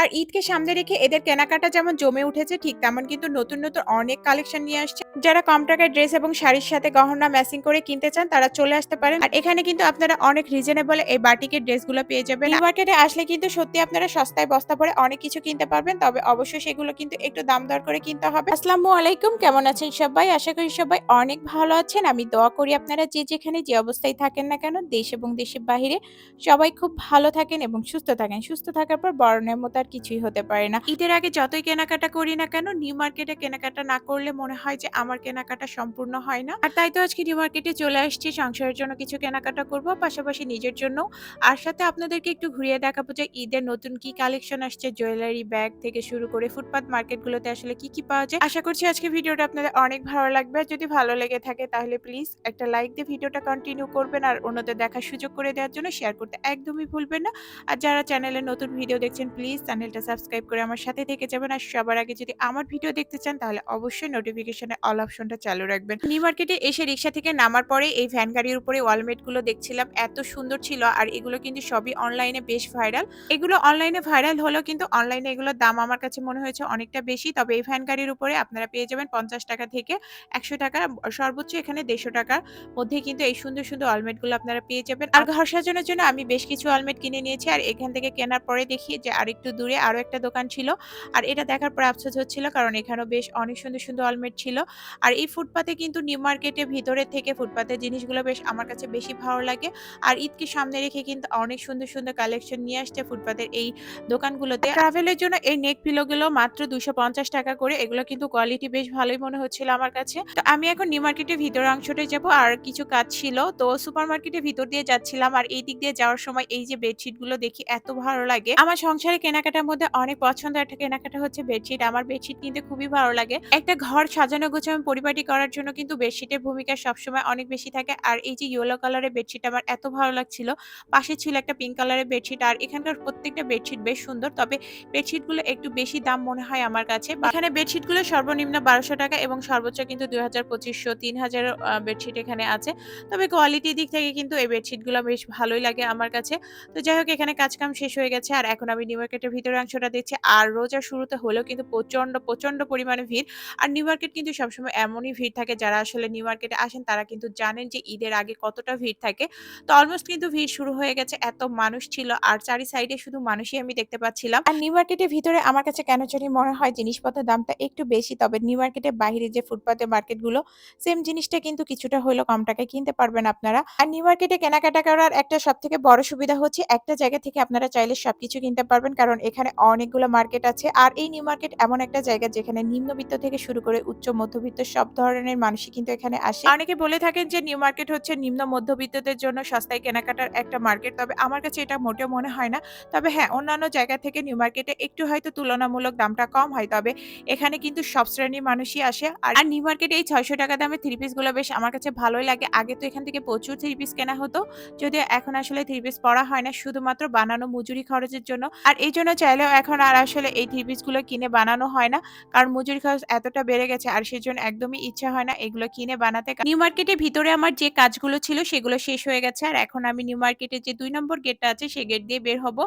আর ঈদকে সামনে রেখে এদের কেনাকাটা যেমন জমে উঠেছে, ঠিক তেমন কিন্তু নতুন নতুন অনেক কালেকশন নিয়ে আসছে। যারা কম টাকায় ড্রেস এবং শাড়ির সাথে গহনা ম্যাচিং করে কিনতে চান, তারা চলে আসতে পারেন। আর এখানে কিন্তু আপনারা অনেক রিজনেবল এই বাটিকের ড্রেসগুলো পেয়ে যাবেন। মার্কেটে আসলে কিন্তু সত্যি আপনারা সস্তায় বস্তা পরে অনেক কিছু কিনতে পারবেন, তবে অবশ্যই সেগুলো কিন্তু একটু দাম দর করে কিনতে হবে। আসসালামু আলাইকুম, কেমন আছেন সবাই? আশা করি সবাই অনেক ভালো আছেন। আমি দোয়া করি আপনারা যে যেখানে যে অবস্থায় থাকেন না কেন, দেশ এবং দেশের বাহিরে সবাই খুব ভালো থাকেন এবং সুস্থ থাকেন। সুস্থ থাকার পর বড়নের মতো আর কিছুই হতে পারে না। ঈদের আগে যতই কেনাকাটা করি না কেন নিউ মার্কেটে কেনাকাটা না করলে মনে হয় যে আমার কেনাকাটা সম্পূর্ণ হয় না। আর তাই তো আজকে নিউ মার্কেটে চলে আসছি, সংসারের জন্য কিছু কেনাকাটা করব, পাশাপাশি নিজের জন্য আর সাথে আপনাদেরকে একটু ঘুরিয়ে দেখাবো যে ঈদের নতুন কি কালেকশন আসছে জুয়েলারি ব্যাগ থেকে শুরু করে ফুটপাত মার্কেটগুলোতে আসলে কি কি পাওয়া যায়। আশা করছি আজকে ভিডিওটা আপনাদের অনেক ভালো লাগবে। যদি ভালো লেগে থাকে তাহলে প্লিজ একটা লাইক দিয়ে ভিডিওটা কন্টিনিউ করবেন আর অন্যদের দেখার সুযোগ করে দেওয়ার জন্য শেয়ার করতে একদমই ভুলবেন না। আর যারা চ্যানেলে নতুন ভিডিও দেখছেন প্লিজ চ্যানেলটা সাবস্ক্রাইব করে আমার সাথে থেকে যাবেন। আর সবার আগে যদি আমার ভিডিও দেখতে চান, তাহলে অবশ্যই নোটিফিকেশনে অল অপশনটা চালু রাখবেন। নিউ মার্কেটে এসে রিক্সা থেকে নামার পরে এই ভ্যান গাড়ির উপরে ওয়ালমেটগুলো দেখছিলাম, এত সুন্দর ছিল। আর এগুলো কিন্তু সবই অনলাইনে বেশ ভাইরাল এগুলো অনলাইনে ভাইরাল হলেও কিন্তু অনলাইনে এগুলোর দাম আমার কাছে মনে হয়েছে অনেকটা বেশি। তবে এই ভ্যান গাড়ির উপরে আপনারা পেয়ে যাবেন পঞ্চাশ টাকা থেকে একশো টাকা, সর্বোচ্চ এখানে দেড়শো টাকার মধ্যে কিন্তু এই সুন্দর সুন্দর অলমেটগুলো আপনারা পেয়ে যাবেন। আর ঘর সাজানোর জন্য আমি বেশ কিছু অলমেট কিনে নিয়েছি। আর এখান থেকে কেনার পরে দেখি যে আরেকটু দূরে আরও একটা দোকান ছিল। আর এটা দেখার পর আফসোস হচ্ছিল কারণ এখানেও বেশ অনেক সুন্দর সুন্দর অলমেট ছিল। আর এই ফুটপাতে কিন্তু নিউ মার্কেটের ভিতরে থেকে ফুটপাতের জিনিসগুলো বেশ আমার কাছে বেশি ভালো লাগে। আর ঈদকে সামনে রেখে কিন্তু অনেক সুন্দর সুন্দর কালেকশন নিয়ে আসছে ফুটপাতের এই দোকানগুলোতে। ট্রাভেলের জন্য এই নেক পিলোগুলো মাত্র দুশো পঞ্চাশ টাকা করে। এগুলো কিন্তু কোয়ালিটি বেশ ভালোই মনে হচ্ছিল আমার কাছে। তো আমি এখন নিউ মার্কেটের ভিতর অংশটায় যাব। আর কিছু কাজ ছিল। তো সুপার মার্কেটের ভিতর দিয়ে যাচ্ছিলাম। আর এই দিক দিয়ে যাওয়ার সময় এই যে বেডশিটগুলো দেখি এত ভালো লাগে। আমার সংসারে কেনাকাটার মধ্যে অনেক পছন্দ। একটা কেনাকাটা হচ্ছে বেডশিট। আমার বেডশিট কিনতে খুবই ভালো লাগে। একটা ঘর সাজানো গোছানো পরিপাটি করার জন্য কিন্তু বেডশিটের ভূমিকা সবসময় অনেক বেশি থাকে। আর এই যে ইয়েলো কালারের বেডশিট আমার এত ভালো লাগছিল। পাশে ছিল একটা পিঙ্ক কালারের বেডশিট। আর এখানকার প্রত্যেকটা বেডশিট বেশ সুন্দর। তবে বেডশিটগুলো একটু বেশি দাম মনে হয় আমার কাছে। এখানে বেডশিটগুলো সর্বনিম্ন বারোশো টাকা এবং সর্বোচ্চ কিন্তু দুই হাজার পঁচিশশো, তিন হাজার বেডশিট এখানে আছে। তবে কোয়ালিটির দিক থেকে কিন্তু এই বেডশিটগুলো বেশ ভালোই লাগে আমার কাছে। তো যাই হোক, এখানে কাজ কাম শেষ হয়ে গেছে। আর এখন আমি নিউ মার্কেটের ভিতরে অংশটা দেখছি। আর রোজার শুরুতে হলেও কিন্তু প্রচণ্ড প্রচণ্ড পরিমাণে ভিড়। আর নিউ মার্কেট কিন্তু সবসময় এমনই ভিড় থাকে, যারা আসলে নিউ মার্কেটে আসেন, তারা কিন্তু জানেন যে ঈদের আগে কতটা ভিড় থাকে। তো অলমোস্ট কিন্তু ভিড় শুরু হয়ে গেছে, এত মানুষ ছিল। আর চারি সাইডে শুধু মানুষই আমি দেখতে পাচ্ছিলাম। আর নিউ মার্কেটের ভিতরে আমার কাছে কেন জানি মনে হয় জিনিসপত্রের দামটা একটু বেশি, তবে নিউ মার্কেটের বাইরে যে ফুটপাতে মার্কেটগুলো সেম জিনিসটা কিন্তু কিছুটা হলেও কম টাকায় কিনতে পারবেন আপনারা। আর নিউ মার্কেটে কেনাকাটা করার একটা সব থেকে বড় সুবিধা হচ্ছে, একটা জায়গা থেকে আপনারা চাইলে সবকিছু কিনতে পারবেন। কারণ এখানে অনেকগুলো মার্কেট আছে। আর এই নিউ মার্কেট এমন একটা জায়গা যেখানে নিম্নবিত্ত থেকে শুরু করে উচ্চ মধ্যবিত্ত সব ধরনের মানুষই কিন্তু এখানে আসে। অনেকে বলে থাকেন যে নিউ মার্কেট হচ্ছে নিম্ন মধ্যবিত্তদের জন্য সস্তায় কেনাকাটার একটা মার্কেট তবে আমার কাছে এটা মোটেও মনে হয় না। তবে হ্যাঁ অন্যান্য জায়গা থেকে নিউ মার্কেটে একটু হয়তো তুলনামূলক দামটা কম হয়, তবে এখানে কিন্তু সব শ্রেণির মানুষই আসে। আর নিউ মার্কেটে এই ছয়শো টাকা দামে থ্রি পিসগুলো বেশ আমার কাছে ভালোই লাগে। আগে তো এখান থেকে প্রচুর থ্রি পিস কেনা হতো, যদিও এখন আসলে থ্রি পিস পরা হয় না, শুধুমাত্র বানানো মজুরি খরচের জন্য। আর এই জন্য চাইলেও এখন আর আসলে এই থ্রি পিসগুলো কিনে বানানো হয় না। কারণ মজুরি খরচ এতটা বেড়ে গেছে আর সেজন্য একদমই ইচ্ছা হয় না এগুলো কিনে বানাতে। নিউ মার্কেটের ভিতরে আমার যে কাজগুলো ছিল সেগুলো শেষ হয়ে গেছে আর এখন আমি নিউ মার্কেটের যে দুই নম্বর গেটটা আছে সেই গেট দিয়ে বের হব।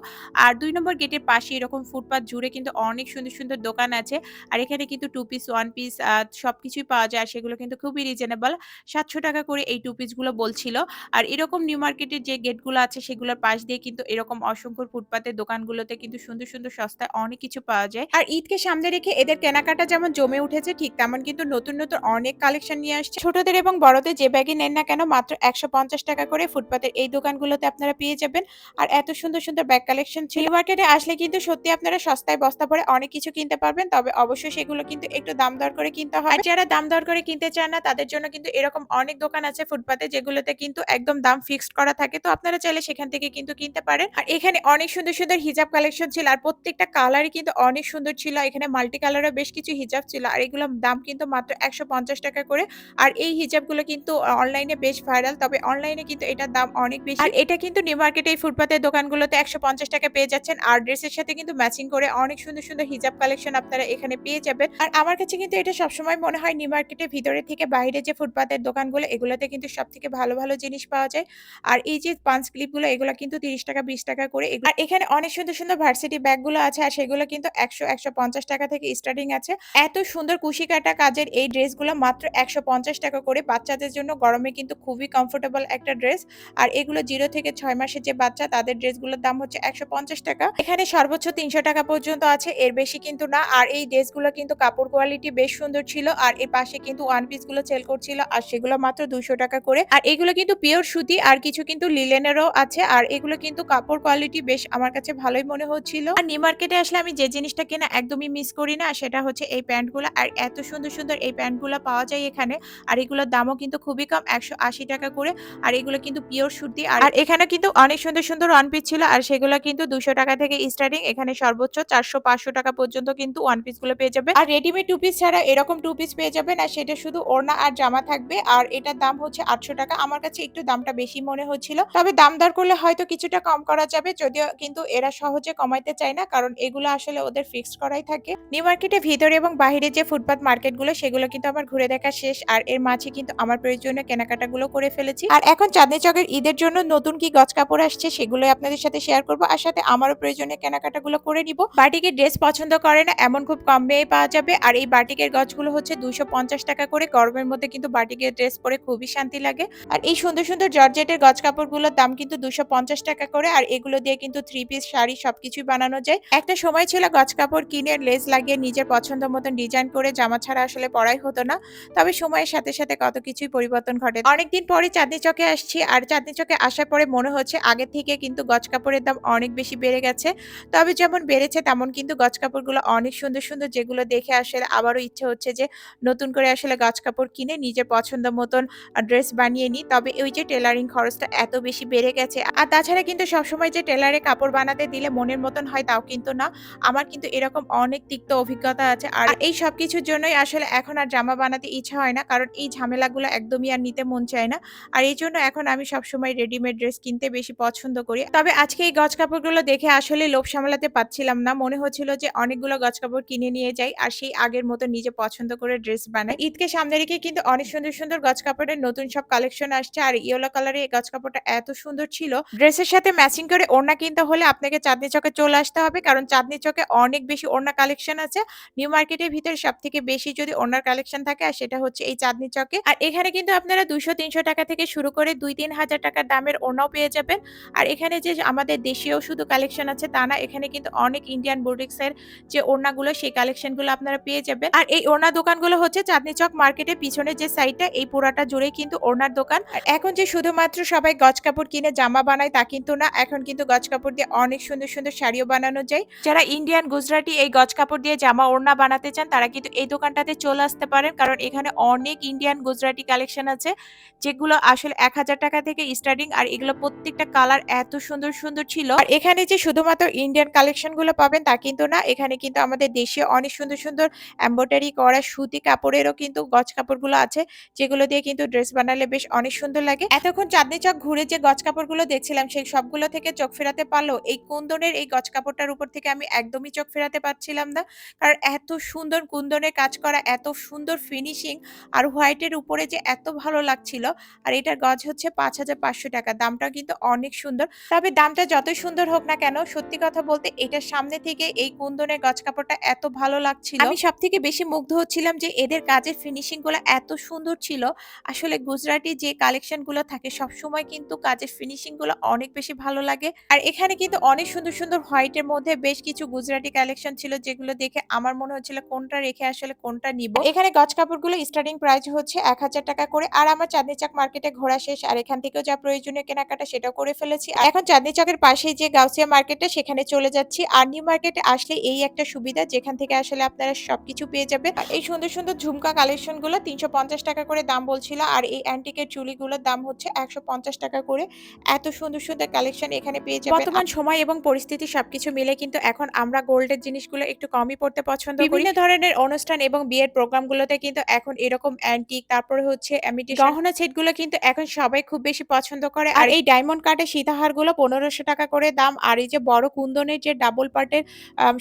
আর দুই নম্বর গেটের পাশে এরকম ফুটপাথ জুড়ে কিন্তু অনেক সুন্দর সুন্দর দোকান আছে। আর এখানে কিন্তু টু পিস ওয়ান পিস সব কিছুই পাওয়া যায় আর সেগুলো কিন্তু খুবই রিজনেবল সাতশো টাকা করে এই টু পিসগুলো বলছিল। আর এরকম নিউ মার্কেটের যে গেটগুলো আছে সেগুলোর পাশ দিয়ে কিন্তু এরকম অসংখ্য ফুটপাতের দোকানগুলোতে কিন্তু সুন্দর সুন্দর সুন্দর সস্তায় অনেক কিছু পাওয়া যায়। আর ঈদকে সামনে রেখে এদের কেনাকাটা যেমন জমে উঠেছে, ঠিক তেমন কিন্তু নতুন নতুন অনেক কালেকশন নিয়ে আসছে। ছোটদের এবং বড়দের যে ব্যাগই নেন না কেন, মাত্র একশো পঞ্চাশ টাকা করে ফুটপাতের এই দোকানগুলোতে আপনারা পেয়ে যাবেন। আর এত সুন্দর সুন্দর ব্যাগ কালেকশন ছিল। মার্কেটে আসলে কিন্তু সত্যি আপনারা সস্তায় বস্তা পরে অনেক কিছু কিনতে পারবেন, তবে অবশ্যই সেগুলো কিন্তু একটু দাম দর করে কিনতে হয় যারা দাম দর করে কিনতে চান না, তাদের জন্য কিন্তু এরকম অনেক দোকান আছে ফুটপাতে, যেগুলোতে কিন্তু একদম দাম ফিক্সড করা থাকে। তো আপনারা চাইলে সেখান থেকে কিন্তু কিনতে পারেন। আর এখানে অনেক সুন্দর সুন্দর হিজাব কালেকশন ছিল। আর প্রত্যেকটা কালারই কিন্তু অনেক সুন্দর ছিল। এখানে মাল্টি কালারও বেশ কিছু হিজাব ছিল আর এগুলোর দাম কিন্তু মাত্র একশো পঞ্চাশ টাকা করে। আর এই হিজাবগুলো কিন্তু অনলাইনে বেশ ভাইরাল তবে অনলাইনে কিন্তু এটার দাম অনেক বেশি। আর এটা কিন্তু নিউ মার্কেটে এই ফুটপাতের দোকানগুলোতে একশো পঞ্চাশ টাকা পেয়ে যাচ্ছেন। আর ড্রেসের সাথে কিন্তু ম্যাচিং করে অনেক সুন্দর সুন্দর হিজাব কালেকশন আপনারা এখানে পেয়ে যাবেন। আর আমার কাছে কিন্তু এটা সবসময় মনে হয় নিউ মার্কেটের ভিতরে থেকে বাইরে যে ফুটপাতের দোকানগুলো, এগুলোতে কিন্তু সব থেকে ভালো ভালো জিনিস পাওয়া যায়। আর এই যে পাঞ্চ ক্লিপগুলো এগুলো কিন্তু তিরিশ টাকা, বিশ টাকা করে আর এখানে অনেক সুন্দর সুন্দর ভার্সিটি ব্যাগগুলো আছে আর সেগুলো কিন্তু ১০০, ১৫০ টাকা থেকে স্টার্টিং আছে। এত সুন্দর কুশি কাটা কাজের এই ড্রেসগুলো মাত্র ১৫০ টাকা করে। বাচ্চাদের জন্য গরমে কিন্তু খুবই কমফোর্টেবল একটা ড্রেস। আর এগুলো জিরো থেকে ছয় মাসের যে বাচ্চা তাদের ড্রেসগুলোর দাম হচ্ছে ১৫০ টাকা। এখানে সর্বোচ্চ ৩০০ টাকা পর্যন্ত আছে, এর বেশি কিন্তু না। আর এই ড্রেসগুলো কিন্তু কাপড় কোয়ালিটি বেশ সুন্দর ছিল। আর এর পাশে কিন্তু ওয়ান পিসগুলো সেল করছিল আর সেগুলো মাত্র ২০০ টাকা করে। আর এগুলো কিন্তু পিওর সুতি আর কিছু কিন্তু লিলেনেরও আছে। আর এগুলো কিন্তু কাপড় কোয়ালিটি বেশ আমার কাছে ভালোই মনে হচ্ছিল। আর নিউ মার্কেটে আসলে আমি যে জিনিসটা কেনা একদমই মিস করি না সেটা হচ্ছে এই প্যান্টগুলো। আর এত সুন্দর, সুন্দর এই প্যান্টগুলো পাওয়া যায় এখানে। আর এগুলোর দামও কিন্তু খুবই কম ১৮০ টাকা করে। আর এগুলো কিন্তু পিওর সুতি। আর এখানে কিন্তু অনেক সুন্দর, সুন্দর ওয়ান পিস ছিল। আর সেগুলো কিন্তু ২০০ টাকা থেকে স্টার্টিং। এখানে সর্বোচ্চ ৪০০-৫০০ টাকা পর্যন্ত কিন্তু ওয়ান পিসগুলো পেয়ে যাবে আর রেডিমেড টু পিস ছাড়া এরকম টু পিস পেয়ে যাবেন। আর সেটা শুধু ওড়না আর জামা থাকবে। আর এটার দাম হচ্ছে ৮০০ টাকা। আমার কাছে একটু দামটা বেশি মনে হচ্ছিল। তবে দাম দর করলে হয়তো কিছুটা কম করা যাবে। যদিও কিন্তু এরা সহজে কমাইতে চায় না। কারণ এগুলো আসলে ওদের ফিক্সড করাই থাকে। নিউ মার্কেটের ভিতরে এবং বাহিরে যে ফুটপাত মার্কেটগুলো সেগুলো কিন্তু আমার ঘুরে দেখা শেষ। আর এর মাঝে কিন্তু আমার প্রয়োজনীয় কেনাকাটাগুলো করে ফেলেছি। আর এখন চাঁদনি চকের ঈদের জন্য নতুন কি গজ কাপড় আসছে সেগুলোই আপনাদের সাথে শেয়ার করব। আর সাথে আমারও প্রয়োজনীয় কেনাকাটাগুলো করে নিব। বাটিকের ড্রেস পছন্দ করে না এমন খুব কম ব্যয়ে পাওয়া যাবে। আর এই বাটিকের গছগুলো হচ্ছে ২৫০ টাকা করে। গরমের মধ্যে কিন্তু বাটিকের ড্রেস পরে খুবই শান্তি লাগে। আর এই সুন্দর, সুন্দর জর্জেটের গজ কাপড়গুলোর দাম কিন্তু ২৫০ টাকা করে। আর এগুলো দিয়ে কিন্তু থ্রি পিস, শাড়ি সবকিছুই বানানো যায়। একটা সময় ছিল গজ কাপড় কিনে লেস লাগিয়ে নিজের পছন্দ মতন ডিজাইন করে জামা ছাড়া আসলে পরাই হতো না। তবে সময়ের সাথে, সাথে কত কিছুই পরিবর্তন ঘটে। অনেকদিন পরে চাঁদনি চকে আসছি। আর চাঁদনি চকে আসার পরে মনে হচ্ছে আগের থেকে কিন্তু গজ কাপড়ের দাম অনেক বেশি বেড়ে গেছে। তবে যেমন বেড়েছে তেমন কিন্তু গজ কাপড়গুলো অনেক সুন্দর, সুন্দর যেগুলো দেখে আসলে আবারও ইচ্ছে হচ্ছে যে নতুন করে আসলে গজ কাপড় কিনে নিজের পছন্দ মতন ড্রেস বানিয়ে নিই। তবে ওই যে টেলারিং খরচটা এত বেশি বেড়ে গেছে। আর তাছাড়া কিন্তু সবসময় যে টেলারে কাপড় বানাতে দিলে মনের মতন হয় তাও কিন্তু না। আমার কিন্তু এরকম অনেক তিক্ত অভিজ্ঞতা আছে। আর এই সবকিছুর জন্যই আসলে এখন আর জামা বানাতে ইচ্ছা হয় না। কারণ এই ঝামেলাগুলো একদমই আর নিতে মন চায় না। আর এইজন্য এখন আমি সবসময় রেডিমেড ড্রেস কিনতে বেশি পছন্দ করি। তবে আজকে এই গজ কাপড়গুলো দেখে আসলে লোভ সামলাতে পারছিলাম না। মনে হচ্ছিল যে অনেকগুলো গজ কাপড় কিনে নিয়ে যাই। আর সেই আগের মতো নিজে পছন্দ করে ড্রেস বানাই। ঈদকে সামনে রেখে কিন্তু অনেক সুন্দর, সুন্দর গজ কাপড়ের নতুন সব কালেকশন আসছে। আর ইয়েলো কালারের এই গজ কাপড়টা এত সুন্দর ছিল। ড্রেসের সাথে ম্যাচিং করে ওড়না কিনতে হলে আপনাকে চাঁদনি চকে চলে আসতে হবে। কারণ চাঁদনি চকে অনেক বেশি ওড়না কালেকশন আছে। নিউ মার্কেটের ভিতরে সব থেকে বেশি যদি ওড়নার কালেকশন থাকে আর সেটা হচ্ছে এই চাঁদনি চকে। আর এখানে কিন্তু আপনারা ২০০-৩০০ টাকা থেকে শুরু করে ২-৩ হাজার টাকার দামের ওড়নাও পেয়ে যাবেন। আর এখানে যে আমাদের দেশীয় শুধু কালেকশন আছে তা না। এখানে কিন্তু অনেক ইন্ডিয়ান বুটিক্স এর যে ওড়নাগুলো সেই কালেকশনগুলো আপনারা পেয়ে যাবেন। আর এই ওড়না দোকানগুলো হচ্ছে চাঁদনি চক মার্কেটের পিছনে যে সাইডটা এই পুরাটা জুড়েই কিন্তু ওড়নার দোকান। আর এখন যে শুধুমাত্র সবাই গজ কাপড় কিনে জামা বানায় তা কিন্তু না। এখন কিন্তু গজ কাপড় দিয়ে অনেক সুন্দর, সুন্দর শাড়িও বানানো যায়। যারা ইন্ডিয়ান গুজরাটি এই গজ কাপড় দিয়ে জামা ওড়না বানাতে চান তারা কিন্তু এই দোকানটাতে চলে আসতে পারেন। কারণ এখানে অনেক ইন্ডিয়ান গুজরাটি কালেকশন আছে। যেগুলো আসলে ১০০০ টাকা থেকে স্টার্টিং আর এগুলো প্রত্যেকটা কালার এত সুন্দর, সুন্দর ছিল। আর এখানে যে শুধুমাত্র ইন্ডিয়ান কালেকশনগুলো পাবেন তা কিন্তু না। এখানে কিন্তু আমাদের দেশে অনেক সুন্দর, সুন্দর এমব্রয়ডারি করা সুতি কাপড়েরও কিন্তু গজ কাপড়গুলো আছে। যেগুলো দিয়ে কিন্তু ড্রেস বানালে বেশ অনেক সুন্দর লাগে। এতক্ষণ চাঁদনি চক ঘুরে যে গজ কাপড়গুলো দেখছিলাম সেই সবগুলো থেকে চোখ ফেরাতে পারল এই কুন্দনের এই গজ কাপড়টার উপর থেকে আমি একদমই চোখ ফেরাতে পারছিলাম না। কারণ এত সুন্দর কুন্দনের কাজ করা, এত সুন্দর ফিনিশিং আর হোয়াইটের উপরে যে এত ভালো লাগছিল। আর এটার গজ হচ্ছে ৫৫০০ টাকা। দামটাও কিন্তু অনেক সুন্দর। তবে দামটা যতই সুন্দর হোক না কেন সত্যি কথা বলতে এটার সামনে থেকে এই কুন্দনের গজ কাপড়টা এত ভালো লাগছিল। আমি সবথেকে বেশি মুগ্ধ হচ্ছিলাম যে এদের কাজের ফিনিশিংগুলো এত সুন্দর ছিল। আসলে গুজরাটি যে কালেকশনগুলো থাকে সবসময় কিন্তু কাজের ফিনিশিংগুলো অনেক বেশি ভালো লাগে। আর এখানে কিন্তু অনেক সুন্দর, সুন্দর হোয়াইটের মধ্যে বেশ কিছু গুজরাটি কালেকশন ছিল যেগুলো দেখে আমার মনে হচ্ছিল কোনটা রেখে আসলে কোনটা নিব। এখানে গজ কাপড়গুলো স্টার্টিং প্রাইস হচ্ছে ১০০০ টাকা করে। আর আমার চাঁদনি চক মার্কেটে ঘোরা শেষ। আর এখান থেকেও যা প্রয়োজনীয় কেনাকাটা সেটাও করে ফেলেছি। এখন চাঁদনি চকের পাশেই যে গাউসিয়া মার্কেটটা সেখানে চলে যাচ্ছি। আর নিউ মার্কেটে আসলে এই একটা সুবিধা যেখান থেকে আসলে আপনারা সবকিছু পেয়ে যাবে এই সুন্দর, সুন্দর ঝুমকা কালেকশনগুলো ৩৫০ টাকা করে দাম বলছিল। আর এই অ্যান্টিকের চুড়িগুলোর দাম হচ্ছে ১৫০ টাকা করে। এত সুন্দর, সুন্দর কালেকশন এখানে পেয়ে যাবেন। বর্তমান সময় এবং পরিস্থিতি সবকিছু মিলে কিন্তু এখন আমরা গোল্ডের জিনিসগুলো একটু কমই পড়তে পছন্দ করি। বিভিন্ন ধরনের অনুষ্ঠান এবং বিয়ের প্রোগ্রামগুলোতে কিন্তু এখন এরকম অ্যান্টিক তারপরে হচ্ছে গহনা সেটগুলো কিন্তু এখন সবাই খুব বেশি পছন্দ করে। আর এই ডায়মন্ড কাটের সীতাহারগুলো ১৫০০ টাকা করে দাম। আর এই যে বড় কুন্দনের যে ডাবল পার্টের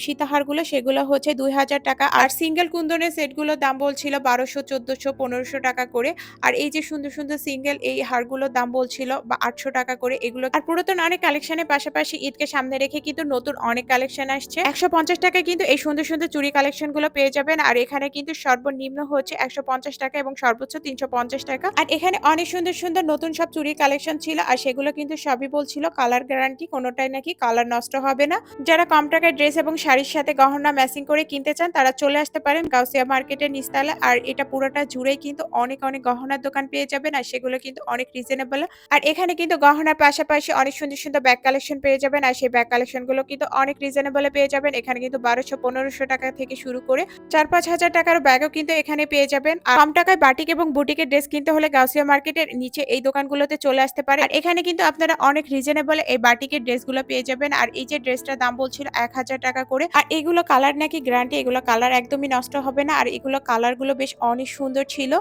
সীতাহারগুলো সেগুলো হচ্ছে ২০০০ টাকা। আর সিঙ্গেল কুন্দনের সেটগুলোর দাম বলছিল ১২০০, ১৪০০, ১৫০০ টাকা করে। আর এই যে সুন্দর, সুন্দর সিঙ্গেল এই হারগুলোর দাম বলছিল বা ৮০০ টাকা করে এগুলো। আর পুরাতন অনেক কালেকশনের পাশাপাশি ঈদকে সামনে রেখে কিন্তু নতুন নতুন অনেক কালেকশন আসছে। একশো পঞ্চাশ টাকায় কিন্তু এই সুন্দর সুন্দর চুড়ি কালেকশনগুলো পেয়ে যাবেন। আর এখানে কিন্তু সর্বনিম্ন হচ্ছে একশো পঞ্চাশ টাকা এবং সর্বোচ্চ তিনশো পঞ্চাশ টাকা। আর এখানে অনেক সুন্দর সুন্দর নতুন সব চুড়ি কালেকশন ছিল, আর সেগুলো কিন্তু সবই বলছিল কালার গ্যারান্টি কোনোটাই নাকি কালার নষ্ট হবে না। যারা কম টাকায় ড্রেস এবং শাড়ির সাথে গহনা ম্যাচিং করে কিনতে চান, তারা চলে আসতে পারেন গাউসিয়া মার্কেটের নিস্তালে আর এটা পুরোটা জুড়েই কিন্তু অনেক অনেক গহনার দোকান পেয়ে যাবেন, আর সেগুলো কিন্তু অনেক রিজনেবল আর এখানে কিন্তু গহনার পাশাপাশি অনেক সুন্দর সুন্দর ব্যাগ কালেকশন পেয়ে যাবেন, আর সেই ব্যাগ কালেকশনগুলো কিন্তু অনেক রিজনেবলে পেয়ে যাবেন। এখানে কিন্তু বারোশো, পনেরোশো টাকা থেকে শুরু করে চার, পাঁচ হাজার টাকার ব্যাগও কিন্তু এখানে পেয়ে যাবেন। আর কম টাকায় বাটিক এবং বুটিকের ড্রেস কিনতে হলে গাউসিয়া মার্কেটের নিচে এই দোকানগুলোতে চলে আসতে পারে। আর এখানে কিন্তু আপনারা অনেক রিজনেবল এই বাটিকের ড্রেসগুলো পেয়ে যাবেন। আর এই যে ড্রেসটার দাম বলছিল এক হাজার টাকা করে। আর এগুলো কালার নাকি গ্যারান্টি এগুলো কালার একদমই নষ্ট হবে না। আর এগুলো কালারগুলো বেশ অনেক সুন্দর ছিল।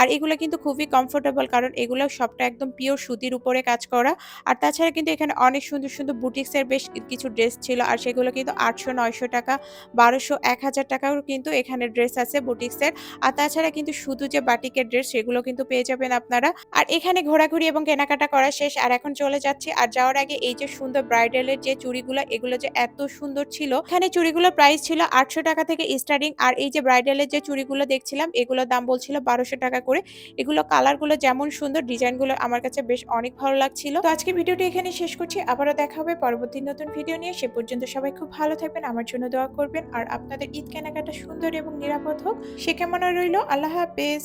আর এগুলো কিন্তু খুবই কমফোর্টেবল কারণ এগুলো সবটা একদম পিওর সুতির উপরে কাজ করা। আর তাছাড়া কিন্তু এখানে অনেক সুন্দর সুন্দর বুটিক্সের বেশ কিছু ড্রেস ছিল আর সেগুলো কিন্তু আটশো, নয়শো টাকা, বারোশো এক হাজার টাকাও কিন্তু এখানে ড্রেস আছে বুটিক্সের। আর তাছাড়া কিন্তু শুধু যে বাটিকের ড্রেস সেগুলো কিন্তু পেয়ে যাবেন আপনারা। আর এখানে ঘোরাঘুরি এবং কেনাকাটা করা শেষ। আর এখন চলে যাচ্ছি। আর যাওয়ার আগে এই যে সুন্দর ব্রাইডালের যে চুড়িগুলো, এগুলো যে এত সুন্দর ছিল, এখানে চুড়িগুলোর প্রাইস ছিল আটশো টাকা থেকে স্টার্টিং আর এই যে ব্রাইডালের যে চুড়িগুলো দেখছিলাম, এগুলোর দাম বলছিল বারোশো টাকা করে। এগুলো কালারগুলো যেমন সুন্দর ডিজাইনগুলো আমার কাছে বেশ অনেক ভালো লাগছিল। তো আজকে ভিডিওটি এখানে শেষ করছি। আবারও দেখা হবে পরবর্তী নতুন ভিডিও নিয়ে। সে পর্যন্ত সবাই খুব ভালো থাকবেন, আমার জন্য দোয়া করবেন। আর আপনাদের ঈদ কেনাকাটা সুন্দর এবং নিরাপদ হোক। সে কেমন রইল? আল্লাহ হাফেজ।